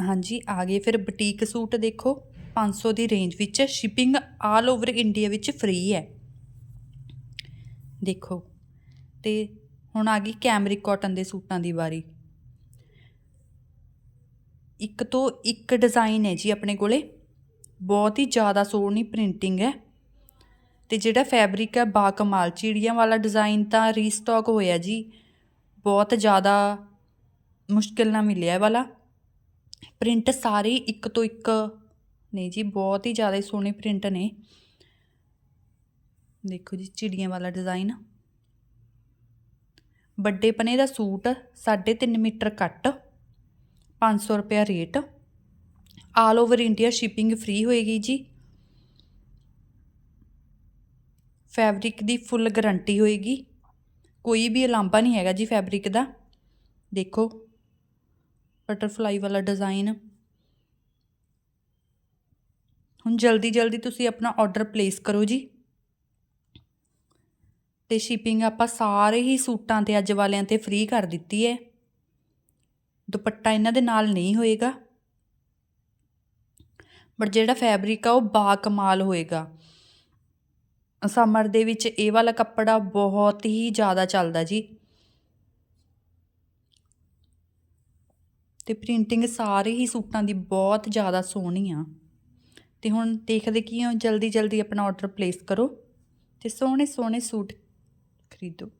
ਹਾਂਜੀ, ਆ ਗਏ ਫਿਰ ਬੁਟੀਕ ਸੂਟ ਦੇਖੋ 500 ਦੀ ਰੇਂਜ ਵਿੱਚ ਸ਼ਿਪਿੰਗ ਆਲ ਓਵਰ ਇੰਡੀਆ ਵਿੱਚ ਫ੍ਰੀ ਹੈ। ਦੇਖੋ, ਤੇ ਹੁਣ ਆ ਗਈ ਕੈਮਰਿਕ ਕਾਟਨ ਦੇ ਸੂਟਾਂ ਦੀ ਵਾਰੀ। ਇੱਕ ਤੋਂ ਇੱਕ ਡਿਜ਼ਾਈਨ ਹੈ ਜੀ ਆਪਣੇ ਕੋਲੇ। ਬਹੁਤ ਹੀ ਜ਼ਿਆਦਾ ਸੋਹਣੀ ਪ੍ਰਿੰਟਿੰਗ ਹੈ। ਤੇ ਜਿਹੜਾ ਫੈਬਰਿਕ ਹੈ ਬਾ ਕਮਾਲ ਚਿੜੀਆਂ ਵਾਲਾ ਡਿਜ਼ਾਈਨ ਤਾਂ ਰੀਸਟਾਕ ਹੋਇਆ ਜੀ। ਬਹੁਤ ਜ਼ਿਆਦਾ ਮੁਸ਼ਕਿਲ ਨਾਲ ਮਿਲਿਆ ਵਾਲਾ। ਪ੍ਰਿੰਟ ਸਾਰੇ ਇੱਕ ਤੋਂ ਇੱਕ ਨੇ ਜੀ, ਬਹੁਤ ਹੀ ਜ਼ਿਆਦਾ ਸੋਹਣੇ ਪ੍ਰਿੰਟ ਨੇ। ਦੇਖੋ ਜੀ, ਚਿੜੀਆਂ ਵਾਲਾ ਡਿਜ਼ਾਈਨ ਵੱਡੇ ਪਨੇ ਦਾ ਸੂਟ 3.5 ਮੀਟਰ ਕੱਟ 500 ਰੁਪਿਆ rate. All over India shipping free ਹੋਏਗੀ ਜੀ। ਫੈਬਰਿਕ ਦੀ ਫੁੱਲ ਗਾਰੰਟੀ ਹੋਏਗੀ। ਕੋਈ ਵੀ ਉਲਾਂਭਾ ਨਹੀਂ ਹੈਗਾ ਜੀ ਫੈਬਰਿਕ ਦਾ। ਦੇਖੋ ਬਟਰਫਲਾਈ ਵਾਲਾ ਡਿਜ਼ਾਈਨ। ਹੁਣ ਜਲਦੀ ਜਲਦੀ ਤੁਸੀਂ ਆਪਣਾ ਆਰਡਰ ਪਲੇਸ ਕਰੋ ਜੀ। ਤੇ ਸ਼ਿਪਿੰਗ ਆਪਾਂ ਸਾਰੇ ਹੀ ਸੂਟਾਂ ਤੇ, ਅੱਜ ਵਾਲਿਆਂ ਤੇ ਫ੍ਰੀ ਕਰ ਦਿੱਤੀ ਹੈ। ਦੁਪੱਟਾ ਇਹਨਾਂ ਦੇ ਨਾਲ ਨਹੀਂ ਹੋਏਗਾ। ਬਟ ਜਿਹੜਾ ਫੈਬਰਿਕ ਆ, ਉਹ ਬਾ ਕਮਾਲ ਹੋਏਗਾ। ਸਮਰ ਦੇ ਵਿੱਚ ਇਹ ਵਾਲਾ ਕੱਪੜਾ ਬਹੁਤ ਹੀ ਜ਼ਿਆਦਾ ਚੱਲਦਾ ਜੀ। ਤੇ ਪ੍ਰਿੰਟਿੰਗ ਸਾਰੇ ਹੀ ਸੂਟਾਂ ਦੀ ਬਹੁਤ ਜ਼ਿਆਦਾ ਸੋਹਣੀ ਆ। ਤੇ ਹੁਣ ਦੇਖਦੇ ਕੀ ਹੋ ਜਲਦੀ ਜਲਦੀ ਆਪਣਾ ਆਰਡਰ ਪਲੇਸ ਕਰੋ ਤੇ ਸੋਹਣੇ ਸੋਹਣੇ ਸੂਟ ਖਰੀਦੋ।